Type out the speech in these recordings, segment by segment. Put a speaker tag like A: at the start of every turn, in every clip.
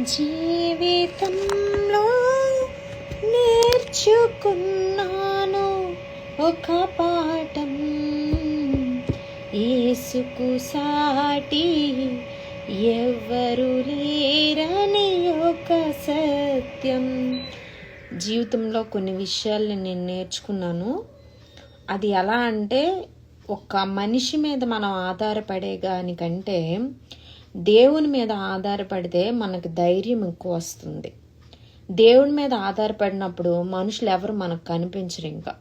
A: జీవితంలో నేర్చుకున్నాను ఒక పాఠం. ఏసుకు సాటి ఎవరు లేరని ఒక సత్యం. జీవితంలో కొన్ని విషయాలు నేను నేర్చుకున్నాను. అది ఎలా అంటే ఒక మనిషి మీద మనం ఆధారపడే దానికంటే దేవుని మీద ఆధారపడితే మనకు ధైర్యం ఎక్కువ వస్తుంది. దేవుని మీద ఆధారపడినప్పుడు మనుషులు ఎవరు మనకు కనిపించరు ఇంకా.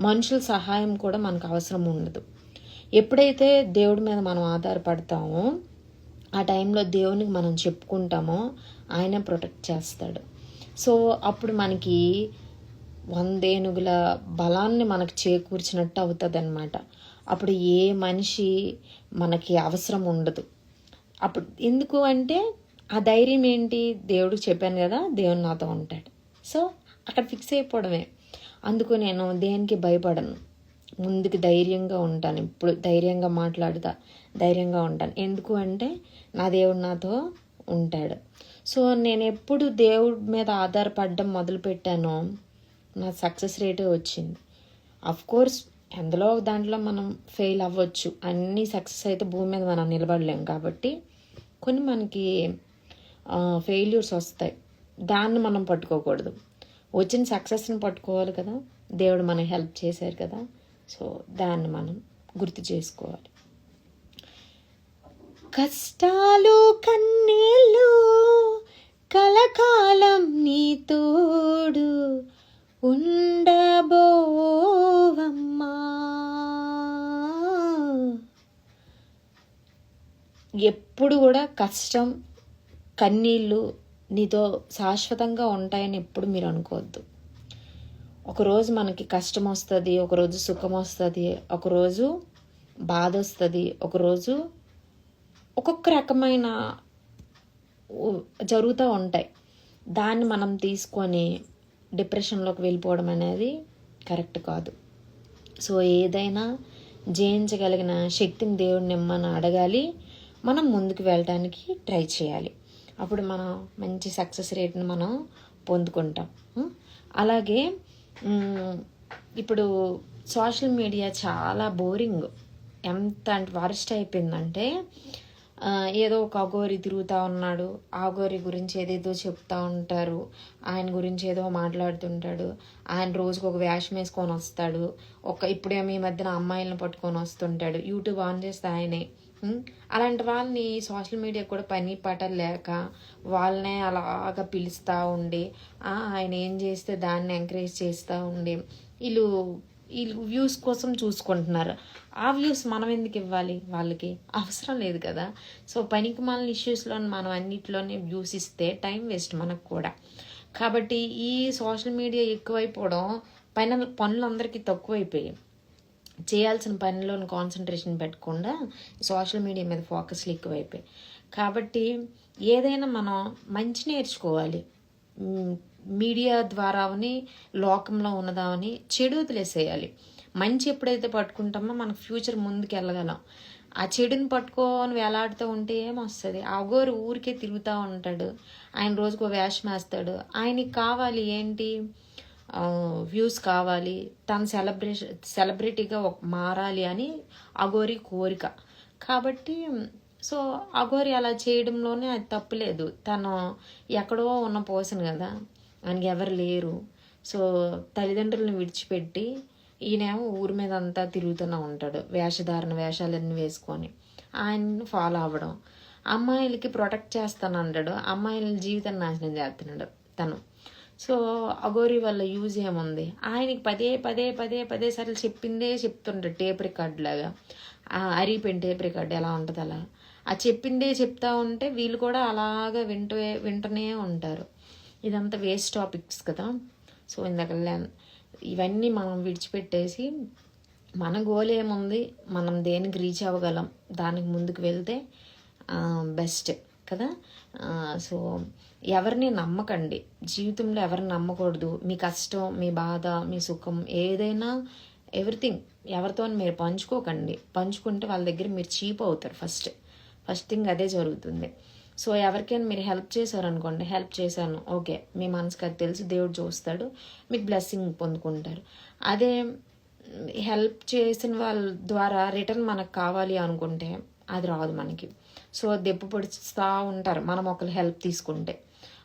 A: మనుషుల సహాయం కూడా మనకు అవసరం ఉండదు. ఎప్పుడైతే దేవుడి మీద మనం ఆధారపడతామో ఆ టైంలో దేవునికి మనం చెప్పుకుంటామో ఆయనే ప్రొటెక్ట్ చేస్తాడు. సో అప్పుడు మనకి వందేనుగుల బలాన్ని మనకు చేకూర్చినట్టు అవుతుంది అనమాట అప్పుడు ఏ మనిషి మనకి అవసరం ఉండదు. అప్పుడు ఎందుకు అంటే ఆ ధైర్యం ఏంటి? దేవుడికి చెప్పాను కదా దేవుడు నాతో ఉంటాడు. సో అక్కడ ఫిక్స్ అయిపోవడమే. అందుకు నేను దేనికి భయపడను? ముందుకు ధైర్యంగా ఉంటాను. ఇప్పుడు ధైర్యంగా మాట్లాడుతా ధైర్యంగా ఉంటాను. ఎందుకు అంటే నా దేవుడు నాతో ఉంటాడు. సో నేను ఎప్పుడు దేవుడి మీద ఆధారపడడం మొదలుపెట్టానో నా సక్సెస్ రేటే వచ్చింది. అఫ్ కోర్స్ ఎందులో దాంట్లో మనం ఫెయిల్ అవ్వచ్చు? అన్నీ సక్సెస్ అయితే భూమి మీద మనం నిలబడలేం కాబట్టి కొన్ని మనకి ఫెయిల్యూర్స్ వస్తాయి. దాన్ని మనం పట్టుకోకూడదు. వచ్చిన సక్సెస్ని పట్టుకోవాలి కదా. దేవుడు మనకి హెల్ప్ చేశారు కదా. సో దాన్ని మనం గుర్తు చేసుకోవాలి. కష్టాలు కన్నీళ్ళు కలకాలం నీ తోడు ఉండ ఎప్పుడు కూడా కష్టం కన్నీళ్ళు నీతో శాశ్వతంగా ఉంటాయని ఎప్పుడు మీరు అనుకోవద్దు. ఒకరోజు మనకి కష్టం వస్తుంది ఒకరోజు సుఖం వస్తుంది ఒకరోజు బాధ వస్తుంది ఒకరోజు ఒక్కొక్క రకమైన జరుగుతూ ఉంటాయి. దాన్ని మనం తీసుకొని డిప్రెషన్లోకి వెళ్ళిపోవడం అనేది కరెక్ట్ కాదు. సో ఏదైనా జయించగలిగిన శక్తిని దేవుడిని ఇమ్మని అడగాలి. మనం ముందుకు వెళ్ళడానికి ట్రై చేయాలి. అప్పుడు మనం మంచి సక్సెస్ రేట్ని మనం పొందుకుంటాం. అలాగే ఇప్పుడు సోషల్ మీడియా చాలా బోరింగ్. ఎంత అంటే వరస్ట్ అయిపోయిందంటే ఏదో ఒక అగోరి తిరుగుతూ ఉన్నాడు. ఆ గోరి గురించి ఏదేదో చెప్తూ ఉంటారు. ఆయన గురించి ఏదో మాట్లాడుతుంటాడు. ఆయన రోజుకు ఒక వేషం వేసుకొని వస్తాడు. ఒక ఇప్పుడేమో ఈ మధ్యన అమ్మాయిలను పట్టుకొని వస్తుంటాడు. యూట్యూబ్ ఆన్ చేస్తే ఆయనే. అలాంటి వాళ్ళని సోషల్ మీడియా కూడా పని పాట లేక వాళ్ళనే అలాగా పిలుస్తూ ఉండి. ఆయన ఏం చేస్తే దాన్ని ఎంకరేజ్ చేస్తూ ఉండి. వీళ్ళు వీళ్ళు వ్యూస్ కోసం చూసుకుంటున్నారు. ఆ వ్యూస్ మనం ఎందుకు ఇవ్వాలి? వాళ్ళకి అవసరం లేదు కదా. సో పనికి మాలిన ఇష్యూస్లో మనం అన్నిటిలోనే వ్యూస్ ఇస్తే టైం వేస్ట్ మనకు కూడా. కాబట్టి ఈ సోషల్ మీడియా ఎక్కువైపోవడం పైన పనులు అందరికీ తక్కువైపోయాయి. చేయాల్సిన పనిలోని కాన్సన్ట్రేషన్ పెట్టకుండా సోషల్ మీడియా మీద ఫోకస్లు ఎక్కువైపోయాయి కాబట్టి ఏదైనా మనం మంచి నేర్చుకోవాలి. మీడియా మీడియా ద్వారాని లోకంలో ఉన్నదామని చెడు వదిలేసేయాలి. మంచి ఎప్పుడైతే పట్టుకుంటామో మనకు ఫ్యూచర్ ముందుకు వెళ్ళగలం ఆ చెడుని పట్టుకొని వేలాడుతూ ఉంటే ఏమొస్తుంది? ఆ గోరు ఊరికే తిరుగుతూ ఉంటాడు. ఆయన రోజుకో వేషం వేస్తాడు. ఆయనకి కావాలి ఏంటి? వ్యూస్ కావాలి తను సెలబ్రేషన్ సెలబ్రిటీగా ఒక మారాలి అని అఘోరి కోరిక. కాబట్టి సో అఘోరి అలా చేయడంలోనే అది తప్పులేదు. తను ఎక్కడో ఉన్న పోసను కదా ఆయనకి ఎవరు లేరు. సో తల్లిదండ్రులను విడిచిపెట్టి ఈయనేమో ఊరి మీద అంతా తిరుగుతూనే ఉంటాడు వేషధారణ వేషాలన్నీ వేసుకొని. ఆయన్ని ఫాలో అవ్వడం. అమ్మాయిలకి ప్రొటెక్ట్ చేస్తాను అంటాడు అమ్మాయిల జీవితాన్ని నాశనం చేస్తున్నాడు తను. సో అగోరి వల్ల యూజ్ ఏముంది? ఆయనకి పదే పదే పదే పదే సార్లు చెప్పిందే చెప్తుంటాడు టేప్ రికార్డ్ లాగా. ఆ టేప్ రికార్డ్ ఎలా ఉంటుంది అలా? ఆ చెప్పిందే చెప్తా ఉంటే వీళ్ళు కూడా అలాగా వింటూ వింటూనే ఉంటారు. ఇదంతా వేస్ట్ టాపిక్స్ కదా. సో ఇందాక ఇవన్నీ మనం విడిచిపెట్టేసి మన గోల్ ఏముంది? మనం దేనికి రీచ్ అవ్వగలం? దానికి ముందుకు వెళ్తే బెస్ట్ కదా? సో ఎవరిని నమ్మకండి. జీవితంలో ఎవరిని నమ్మకూడదు. మీ కష్టం మీ బాధ మీ సుఖం ఏదైనా ఎవ్రీథింగ్ ఎవరితో మీరు పంచుకోకండి. పంచుకుంటే వాళ్ళ దగ్గర మీరు చీప్ అవుతారు ఫస్ట్. ఫస్ట్ థింగ్ అదే జరుగుతుంది. సో ఎవరికైనా మీరు హెల్ప్ చేశారనుకోండి హెల్ప్ చేశాను ఓకే మీ మనసుకి అది తెలిసి దేవుడు చూస్తాడు మీకు బ్లెస్సింగ్ పొందుకుంటారు. అదే హెల్ప్ చేసిన వాళ్ళ ద్వారా రిటర్న్ మనకు కావాలి అనుకుంటే అది రాదు మనకి. సో దెబ్బ పొడుస్తూ ఉంటారు. మనం ఒకరు హెల్ప్ తీసుకుంటే.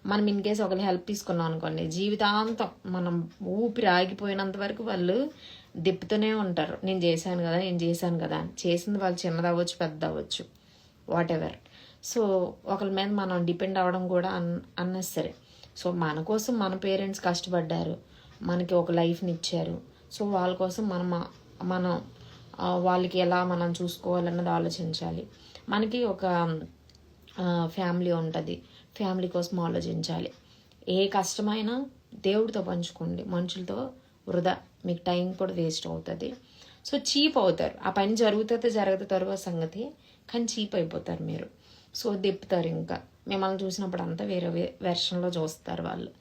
A: మనం ఇన్ ఒకరిని హెల్ప్ తీసుకున్నాం అనుకోండి జీవితాంతం మనం ఊపిరి ఆగిపోయినంత వరకు వాళ్ళు దిప్పుతూనే ఉంటారు. నేను చేశాను కదా నేను చేశాను కదా చేసింది వాళ్ళు చిన్నది అవ్వచ్చు పెద్ద అవ్వచ్చు వాట్ ఎవర్ సో ఒకరి మీద మనం డిపెండ్ అవ్వడం కూడా అన్ అన్నెసరీ సో మన కోసం మన పేరెంట్స్ కష్టపడ్డారు మనకి ఒక లైఫ్ని ఇచ్చారు. సో వాళ్ళ కోసం మనం మనం వాళ్ళకి ఎలా మనం చూసుకోవాలన్నది ఆలోచించాలి. మనకి ఒక ఫ్యామిలీ ఉంటుంది. ఫ్యామిలీ కోసం ఆలోచించాలి. ఏ కష్టమైనా దేవుడితో పంచుకోండి. మనుషులతో వృధా. మీకు టైం కూడా వేస్ట్ అవుతుంది. సో చీప్ అవుతారు. ఆ పని జరుగుతుందో జరగదు తర్వాత సంగతి. కానీ చీప్ అయిపోతారు మీరు. సో దిప్పుతారు ఇంకా. మిమ్మల్ని చూసినప్పుడు అంతా వేరే వెర్షన్లో చూస్తారు వాళ్ళు.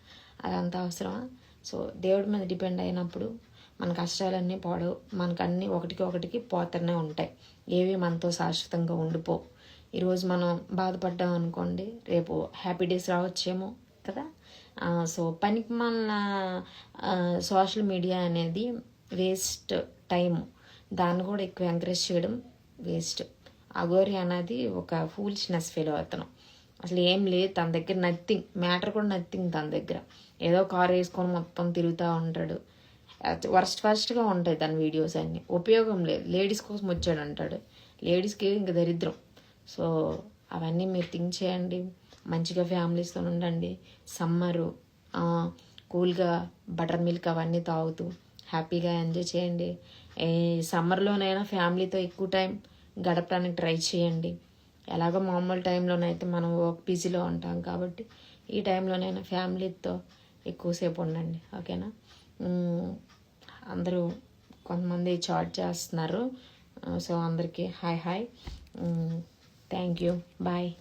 A: అదంతా అవసరమా? సో దేవుడి మీద డిపెండ్ అయినప్పుడు మన కష్టాలన్నీ పోవడం మనకు అన్నీ ఒకటికి ఒకటికి పోతూనే ఉంటాయి. ఏవి మనతో శాశ్వతంగా ఉండిపోవు. ఈరోజు మనం బాధపడ్డాం అనుకోండి రేపు హ్యాపీ డేస్ రావచ్చేమో కదా. సో పనికి మన సోషల్ మీడియా అనేది వేస్ట్ టైం దాన్ని కూడా ఎక్కువ ఎంకరేజ్ చేయడం వేస్ట్ అగోరి అనేది ఒక ఫూల్స్నెస్ ఫీల్ అవుతాను అసలు ఏం లేదు తన దగ్గర నథింగ్ మ్యాటర్ కూడా నథింగ్ తన దగ్గర. ఏదో కారు వేసుకొని మొత్తం తిరుగుతూ ఉంటాడు. వర్స్ట్ వర్స్ట్గా ఉంటాయి తన వీడియోస్ అన్నీ. ఉపయోగం లేదు. లేడీస్ కోసం వచ్చాడు అంటాడు. లేడీస్కి ఇంకా దరిద్రం. సో అవన్నీ మీరు థింక్ చేయండి. మంచిగా ఫ్యామిలీస్తో ఉండండి. సమ్మరు కూల్గా బటర్ మిల్క్ అవన్నీ తాగుతూ హ్యాపీగా ఎంజాయ్ చేయండి. సమ్మర్లోనైనా ఫ్యామిలీతో ఎక్కువ టైం గడపడానికి ట్రై చేయండి. ఎలాగో మామూలు టైంలోనైతే మనం వర్క్ బిజీలో ఉంటాం కాబట్టి ఈ టైంలోనైనా ఫ్యామిలీతో ఎక్కువసేపు ఉండండి. ఓకేనా? అందరూ కొంతమంది చాట్ చేస్తున్నారు. సో అందరికీ hi hi. Thank you. Bye.